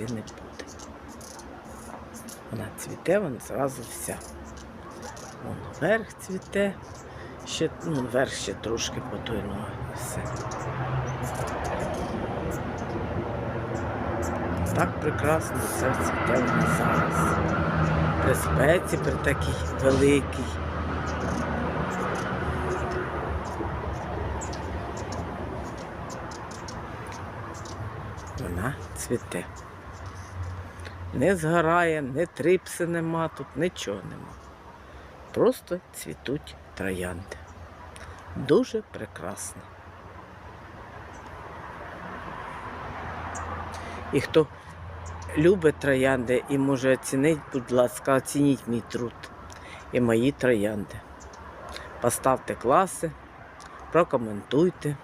цвісти не буде. Вона цвіте, вона зразу вся. Вон верх цвіте, ще, ну, верх ще трошки потойно і все. Так прекрасно це цвіте вона зараз. При спеці, при такій великій. Вона цвіте. Не згорає, не трипси нема, тут нічого нема. Просто цвітуть троянди. Дуже прекрасно. І хто любить троянди і може оцінити, будь ласка, оцініть мій труд і мої троянди. Поставте класи, прокоментуйте.